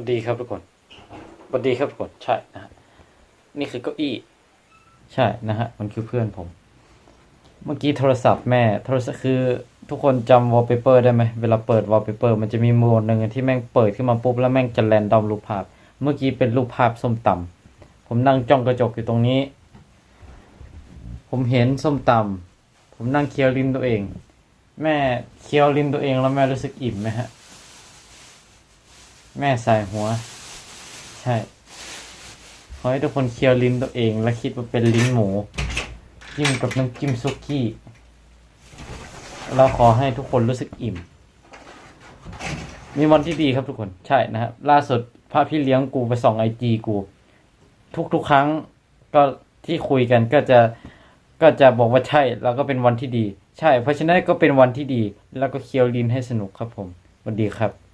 วัสดีครับทุกคนสวัสดีครับทุกคนใช่นะฮะนี่คือเก้าอี้ ใช่นะฮะ มันคือเพื่อนผม เมื่อกี้โทรศัพท์แม่ โทรศัพท์คือทุกคนจำวอลเปเปอร์ได้ไหมเวลาเปิดวอลเปเปอร์มันจะมีโหมดหนึ่งที่แม่งเปิดขึ้นมาปุ๊บแล้วแม่งจะแรนดอมรูปภาพ เมื่อกี้เป็นรูปภาพส้มตำผมนั่งจ้องกระจกอยู่ตรงนี้ ผมเห็นส้มตำผมนั่งเคี้ยวลิ้นตัวเอง แม่เคี้ยวลิ้นตัวเองแล้วแม่รู้สึกอิ่มไหมฮะ แม่ใส่หัว ใช่ ขอให้ทุกคนเคี้ยวลิ้นตัวเอง และคิดว่าเป็นลิ้นหมู จิ้มกับน้ำจิ้มซุกี้ เราขอให้ทุกคนรู้สึกอิ่ม มีวันที่ดีครับทุกคน ใช่นะครับ ล่าสุดพาพี่เลี้ยงกูไปส่องไอจีกู ทุกๆครั้งก็ที่คุยกันก็จะก็จะบอกว่าใช่แล้วก็เป็นวันที่ดี ใช่ เพราะฉะนั้นก็เป็นวันที่ดี แล้วก็เคี้ยวลิ้นให้สนุกครับผมสวัสดีครับ